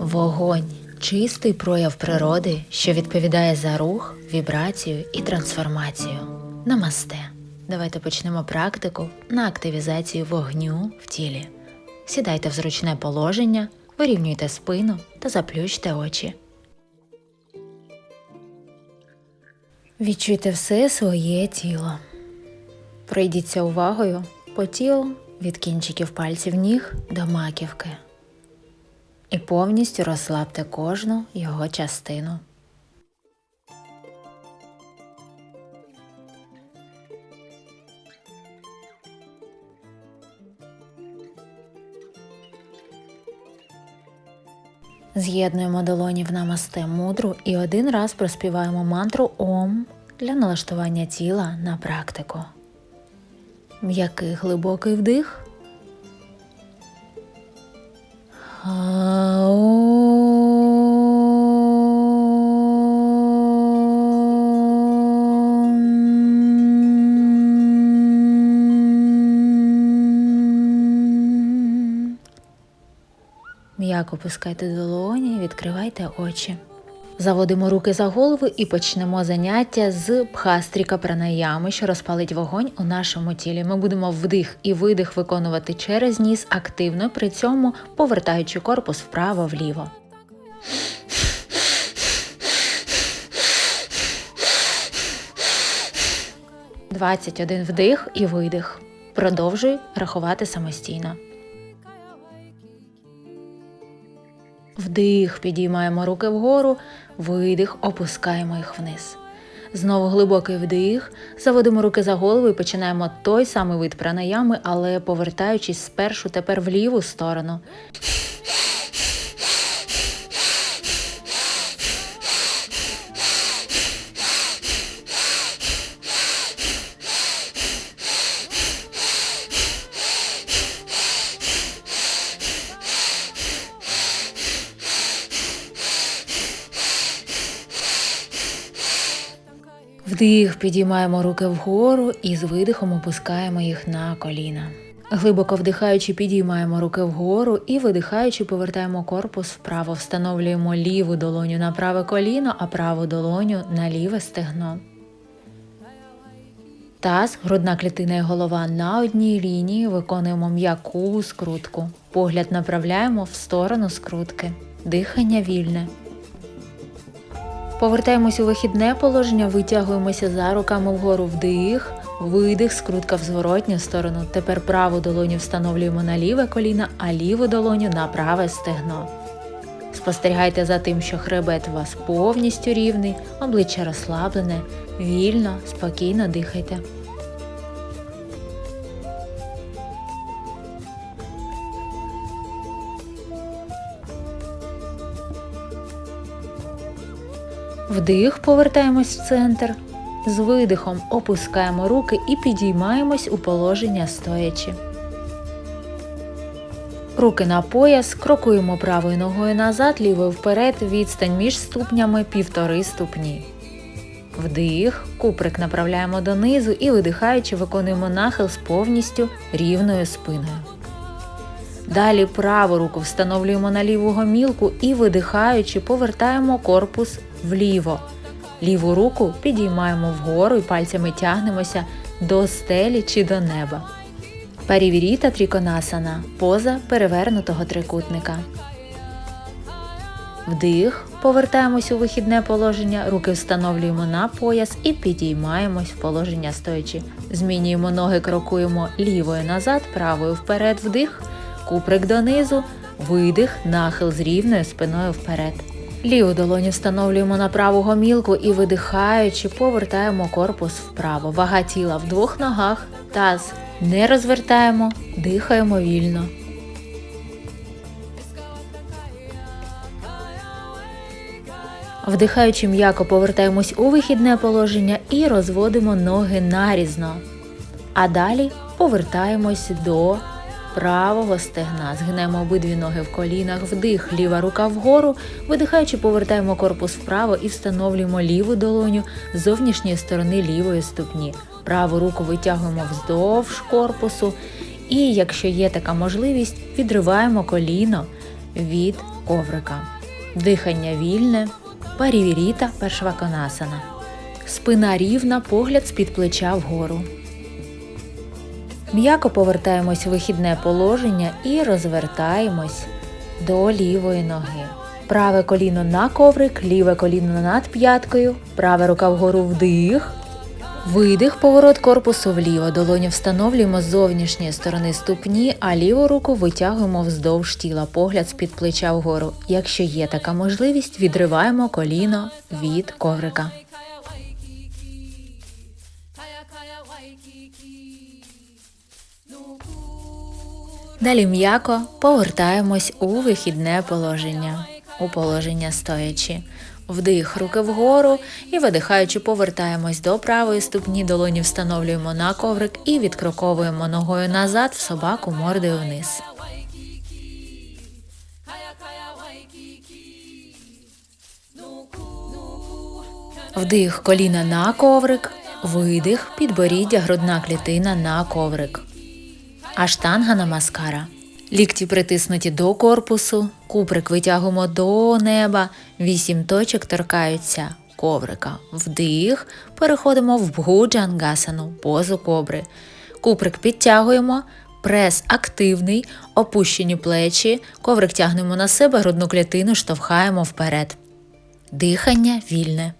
Вогонь чистий прояв природи, що відповідає за рух, вібрацію і трансформацію. Намасте. Давайте почнемо практику на активізацію вогню в тілі. Сідайте в зручне положення, вирівнюйте спину та заплющте очі. Відчуйте все своє тіло. Пройдіться увагою по тілу від кінчиків пальців ніг до маківки і повністю розслабте кожну його частину. З'єднуємо долоні в намасте мудру і один раз проспіваємо мантру Ом для налаштування тіла на практику. М'який глибокий вдих. М'яко пускайте долоні, відкривайте очі. Заводимо руки за голову і почнемо заняття з бхастріка пранаями, що розпалить вогонь у нашому тілі. Ми будемо вдих і видих виконувати через ніс активно, при цьому повертаючи корпус вправо-вліво. Двадцять один вдих і видих. Продовжуй рахувати самостійно. Вдих, підіймаємо руки вгору, видих, опускаємо їх вниз. Знову глибокий вдих, заводимо руки за голову і починаємо той самий вид пранаями, але повертаючись спершу тепер в ліву сторону. Вдих, підіймаємо руки вгору і з видихом опускаємо їх на коліна. Глибоко вдихаючи, підіймаємо руки вгору і видихаючи, повертаємо корпус вправо, встановлюємо ліву долоню на праве коліно, а праву долоню на ліве стегно. Таз, грудна клітина і голова на одній лінії виконуємо м'яку скрутку. Погляд направляємо в сторону скрутки. Дихання вільне. Повертаємось у вихідне положення, витягуємося за руками вгору вдих, видих, скрутка в зворотню сторону. Тепер праву долоню встановлюємо на ліве коліно, а ліву долоню на праве стегно. Спостерігайте за тим, що хребет у вас повністю рівний, обличчя розслаблене, вільно, спокійно дихайте. Вдих, повертаємось в центр. З видихом опускаємо руки і підіймаємось у положення стоячи. Руки на пояс, крокуємо правою ногою назад, лівою вперед, відстань між ступнями півтори ступні. Вдих, куприк направляємо донизу і видихаючи, виконуємо нахил з повністю рівною спиною. Далі праву руку встановлюємо на ліву гомілку і видихаючи, повертаємо корпус вліво. Ліву руку підіймаємо вгору і пальцями тягнемося до стелі чи до неба. Парівіріта тріконасана поза перевернутого трикутника. Вдих, повертаємось у вихідне положення, руки встановлюємо на пояс і підіймаємось в положення стоячи. Змінюємо ноги, крокуємо лівою назад, правою вперед, вдих, куприк донизу, видих, нахил з рівною спиною вперед. Ліву долоню встановлюємо на праву гомілку і видихаючи, повертаємо корпус вправо. Вага тіла в двох ногах, таз не розвертаємо, дихаємо вільно. Вдихаючи м'яко повертаємось у вихідне положення і розводимо ноги нарізно. А далі повертаємось до правого стегна. Згинаємо обидві ноги в колінах, вдих, ліва рука вгору, видихаючи, повертаємо корпус вправо і встановлюємо ліву долоню з зовнішньої сторони лівої ступні. Праву руку витягуємо вздовж корпусу. І якщо є така можливість, відриваємо коліно від коврика. Дихання вільне, парівіріта першваконасана. Спина рівна, погляд з-під плеча вгору. М'яко повертаємось у вихідне положення і розвертаємось до лівої ноги. Праве коліно на коврик, ліве коліно над п'яткою, права рука вгору вдих. Видих, поворот корпусу вліво. Долоню встановлюємо з зовнішньої сторони ступні, а ліву руку витягуємо вздовж тіла, погляд з-під плеча вгору. Якщо є така можливість, відриваємо коліно від коврика. Далі м'яко повертаємось у вихідне положення, у положення стоячи. Вдих руки вгору і видихаючи, повертаємось до правої ступні, долоні встановлюємо на коврик і відкроковуємо ногою назад в собаку мордою вниз. Вдих коліна на коврик, видих, підборіддя, грудна клітина на коврик. Аштанга намаскара. Лікті притиснуті до корпусу, куприк витягуємо до неба, вісім точок торкаються коврика. Вдих, переходимо в бгуджангасану, позу кобри. Куприк підтягуємо, прес активний, опущені плечі, коврик тягнемо на себе, грудну клітину штовхаємо вперед. Дихання вільне.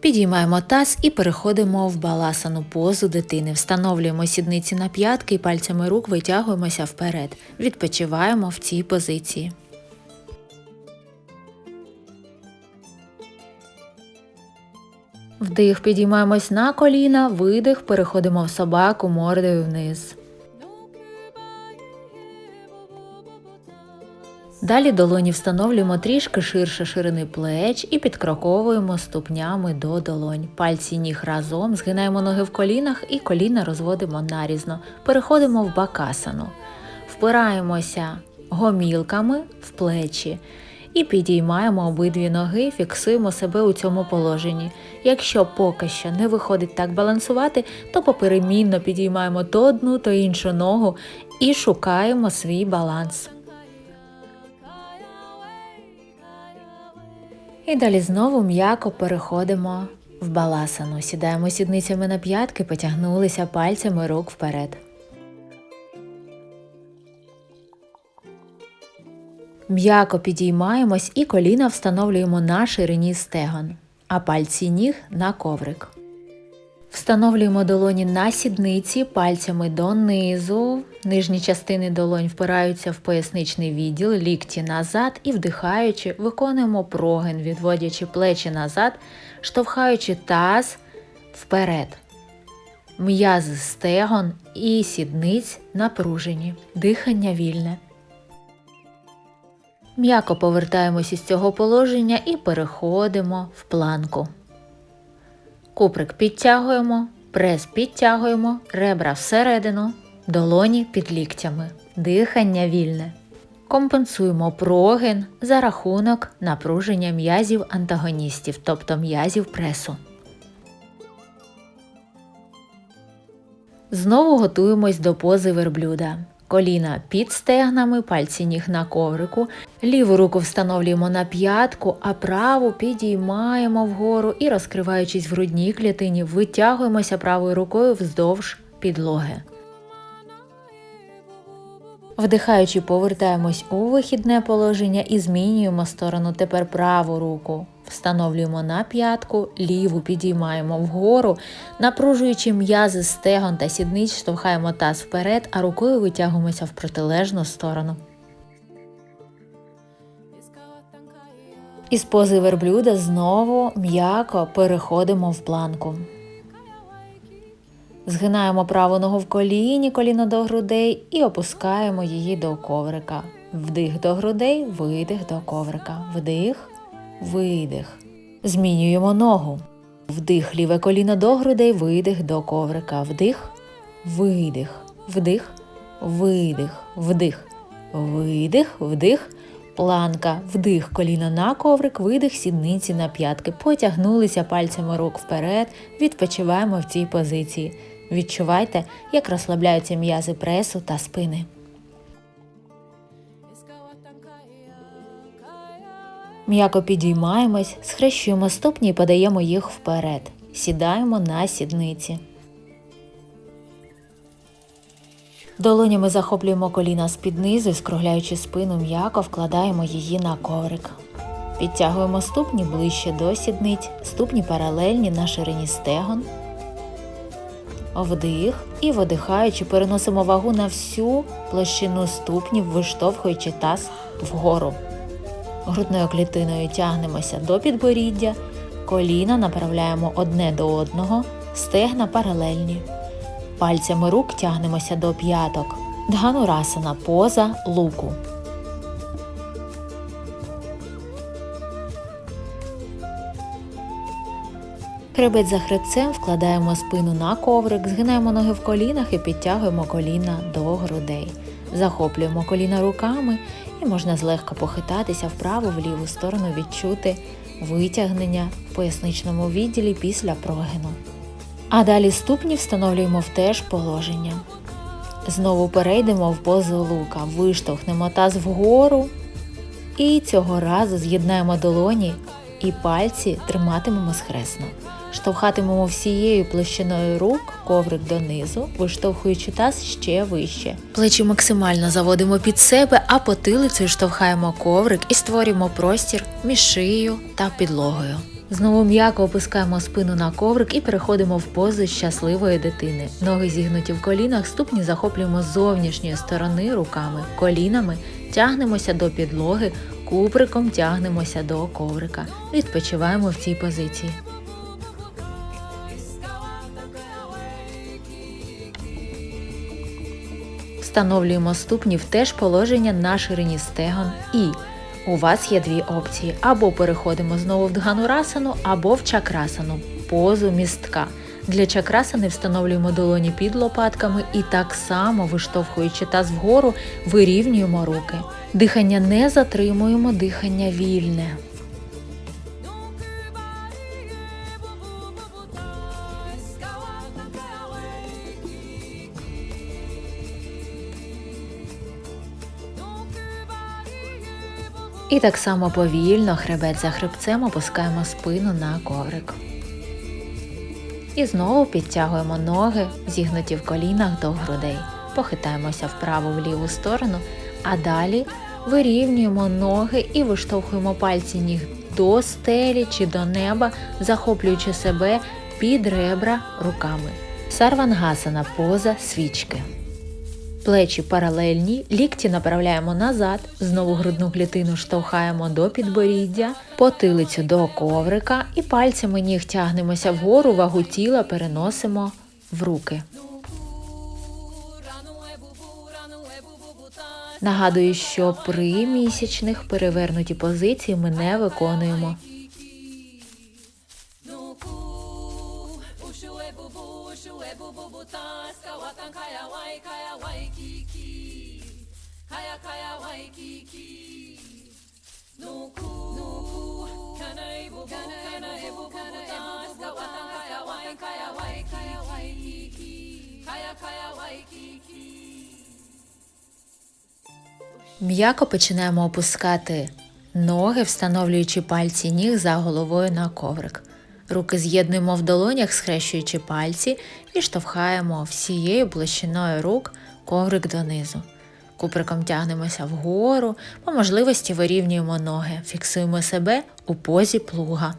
Підіймаємо таз і переходимо в баласану позу дитини. Встановлюємо сідниці на п'ятки і пальцями рук витягуємося вперед. Відпочиваємо в цій позиції. Вдих, підіймаємось на коліна, видих, переходимо в собаку мордою вниз. Далі долоні встановлюємо трішки ширше ширини плеч і підкроковуємо ступнями до долонь. Пальці ніг разом, згинаємо ноги в колінах і коліна розводимо нарізно. Переходимо в бакасану. Впираємося гомілками в плечі і підіймаємо обидві ноги, фіксуємо себе у цьому положенні. Якщо поки що не виходить так балансувати, то поперемінно підіймаємо то одну, то іншу ногу і шукаємо свій баланс. І далі знову м'яко переходимо в баласану. Сідаємо сідницями на п'ятки, потягнулися пальцями рук вперед. М'яко підіймаємось і коліна встановлюємо на ширині стегон, а пальці ніг на коврик. Встановлюємо долоні на сідниці пальцями донизу. Нижні частини долонь впираються в поясничний відділ, лікті назад і вдихаючи, виконуємо прогин, відводячи плечі назад, штовхаючи таз вперед. М'язи стегон і сідниць напружені, дихання вільне. М'яко повертаємось із цього положення і переходимо в планку. Куприк підтягуємо, прес підтягуємо, ребра всередину, долоні під ліктями, дихання вільне. Компенсуємо прогин за рахунок напруження м'язів антагоністів, тобто м'язів пресу. Знову готуємось до пози верблюда. Коліна під стегнами, пальці ніг на коврику. Ліву руку встановлюємо на п'ятку, а праву підіймаємо вгору і, розкриваючись в грудній клітині, витягуємося правою рукою вздовж підлоги. Вдихаючи, повертаємось у вихідне положення і змінюємо сторону тепер праву руку. Встановлюємо на п'ятку, ліву підіймаємо вгору, напружуючи м'язи стегон та сідниць, штовхаємо таз вперед, а рукою витягуємося в протилежну сторону. Із пози верблюда знову м'яко переходимо в планку. Згинаємо праву ногу в коліні, коліно до грудей і опускаємо її до коврика. Вдих до грудей, видих до коврика. Вдих, видих. Змінюємо ногу. Вдих ліве коліно до грудей, видих до коврика. Вдих, видих, вдих, видих, вдих, видих, вдих. Планка, вдих, коліно на коврик, видих, сідниці на п'ятки. Потягнулися пальцями рук вперед, відпочиваємо в цій позиції. Відчувайте, як розслабляються м'язи пресу та спини. М'яко підіймаємось, схрещуємо ступні і подаємо їх вперед. Сідаємо на сідниці. Долонями захоплюємо коліна з-під низу і, скругляючи спину м'яко, вкладаємо її на коврик. Підтягуємо ступні ближче до сідниць, ступні паралельні на ширині стегон. Вдих і видихаючи, переносимо вагу на всю площину ступнів, виштовхуючи таз вгору. Грудною клітиною тягнемося до підборіддя, коліна направляємо одне до одного, стегна паралельні. Пальцями рук тягнемося до п'яток. Дганурасана поза луку. Хребет за хребцем вкладаємо спину на коврик, згинаємо ноги в колінах і підтягуємо коліна до грудей. Захоплюємо коліна руками і можна злегка похитатися вправо в ліву сторону, відчути витягнення в поясничному відділі після прогину. А далі ступні встановлюємо в те ж положення. Знову перейдемо в позу лука, виштовхнемо таз вгору і цього разу з'єднаємо долоні і пальці триматимемо схресно. Штовхатимемо всією площиною рук коврик донизу, виштовхуючи таз ще вище. Плечі максимально заводимо під себе, а потилицею штовхаємо коврик і створюємо простір між шиєю та підлогою. Знову м'яко опускаємо спину на коврик і переходимо в позу щасливої дитини. Ноги зігнуті в колінах, ступні захоплюємо з зовнішньої сторони руками, колінами тягнемося до підлоги, куприком тягнемося до коврика. Відпочиваємо в цій позиції. Встановлюємо ступні в те положення на ширині стегон і у вас є дві опції: або переходимо знову в дганурасану, або в чакрасану позу містка. Для чакрасани встановлюємо долоні під лопатками і так само, виштовхуючи таз вгору, вирівнюємо руки. Дихання не затримуємо, дихання вільне. І так само повільно, хребет за хребцем опускаємо спину на коврик. І знову підтягуємо ноги, зігнуті в колінах до грудей. Похитаємося вправо в ліву сторону, а далі вирівнюємо ноги і виштовхуємо пальці ніг до стелі чи до неба, захоплюючи себе під ребра руками. Сарвангасана поза свічки. Плечі паралельні, лікті направляємо назад, знову грудну клітину штовхаємо до підборіддя, потилицю до коврика і пальцями ніг тягнемося вгору, вагу тіла переносимо в руки. Нагадую, що при місячних перевернуті позиції ми не виконуємо. М'яко починаємо опускати ноги, встановлюючи пальці ніг за головою на коврик. Руки з'єднуємо в долонях, схрещуючи пальці, і штовхаємо всією площиною рук коврик донизу. Куприком тягнемося вгору, по можливості вирівнюємо ноги, фіксуємо себе у позі плуга.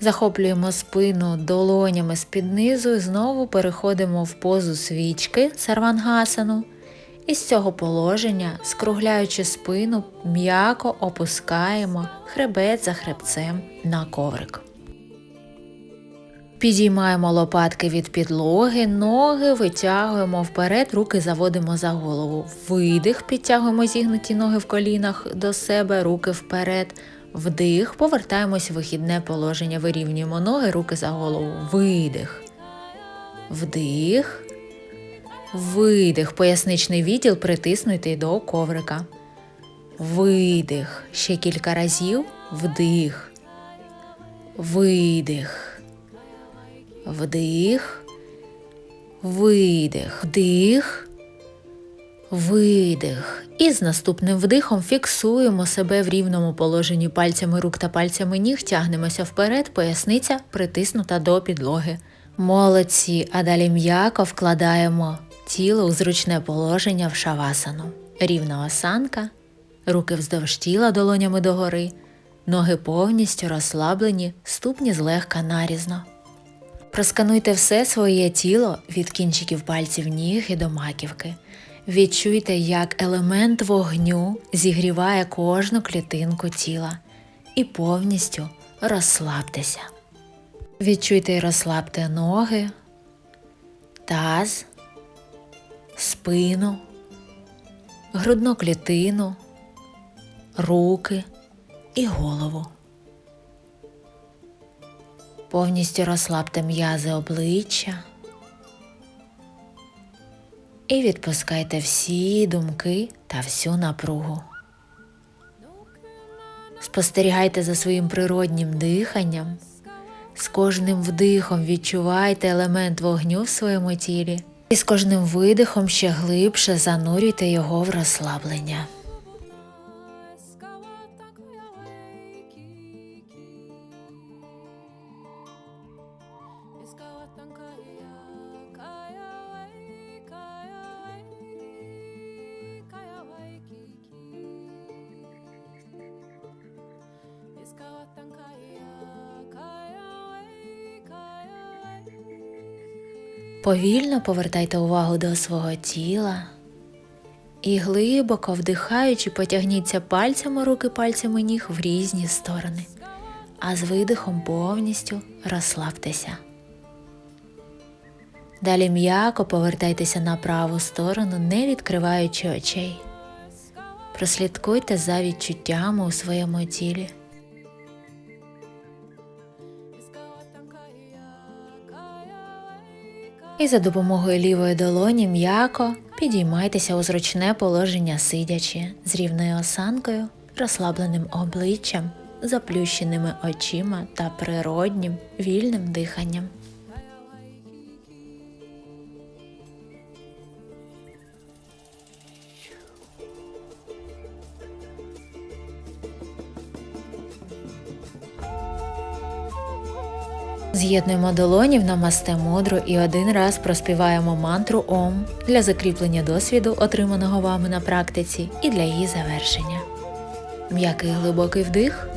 Захоплюємо спину долонями з-під низу і знову переходимо в позу свічки сарвангасану. І з цього положення, скругляючи спину, м'яко опускаємо хребет за хребцем на коврик. Підіймаємо лопатки від підлоги, ноги витягуємо вперед, руки заводимо за голову. Видих, підтягуємо зігнуті ноги в колінах до себе, руки вперед. Вдих, повертаємось в вихідне положення, вирівнюємо ноги, руки за голову. Видих. Вдих. Видих. Поясничний відділ притиснутий до коврика. Видих. Ще кілька разів. Вдих. видих, вдих, видих, вдих, видих. І з наступним вдихом фіксуємо себе в рівному положенні пальцями рук та пальцями ніг, тягнемося вперед, поясниця притиснута до підлоги. Молодці, а далі м'яко вкладаємо тіло у зручне положення в шавасану. Рівна осанка, руки вздовж тіла долонями догори, ноги повністю розслаблені, ступні злегка нарізно. Проскануйте все своє тіло від кінчиків пальців ніг і до маківки. Відчуйте, як елемент вогню зігріває кожну клітинку тіла і повністю розслабтеся. Відчуйте і розслабте ноги, таз, спину, грудну клітину, руки і голову. Повністю розслабте м'язи обличчя і відпускайте всі думки та всю напругу. Спостерігайте за своїм природнім диханням. З кожним вдихом відчувайте елемент вогню в своєму тілі, і з кожним видихом ще глибше занурюйте його в розслаблення. Повільно повертайте увагу до свого тіла і глибоко вдихаючи, потягніться пальцями руки пальцями ніг в різні сторони, а з видихом повністю розслабтеся. Далі м'яко повертайтеся на праву сторону, не відкриваючи очей. Прослідкуйте за відчуттями у своєму тілі. І за допомогою лівої долоні м'яко підіймайтеся у зручне положення сидячи з рівною осанкою, розслабленим обличчям, заплющеними очима та природнім вільним диханням. З'єднуємо долонів на намасте мудру і один раз проспіваємо мантру Ом для закріплення досвіду, отриманого вами на практиці, і для її завершення. М'який глибокий вдих.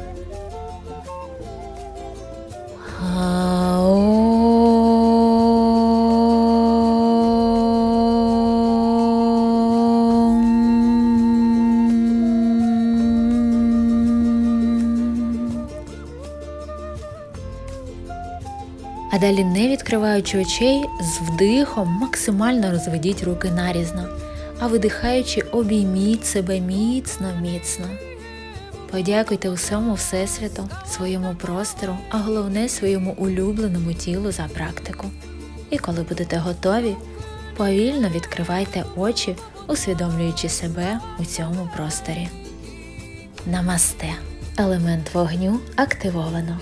А далі, не відкриваючи очей, з вдихом максимально розведіть руки нарізно, а видихаючи, обійміть себе міцно, міцно. Подякуйте усьому Всесвіту, своєму простору, а головне своєму улюбленому тілу за практику. І коли будете готові, повільно відкривайте очі, усвідомлюючи себе у цьому просторі. Намасте. Елемент вогню активовано.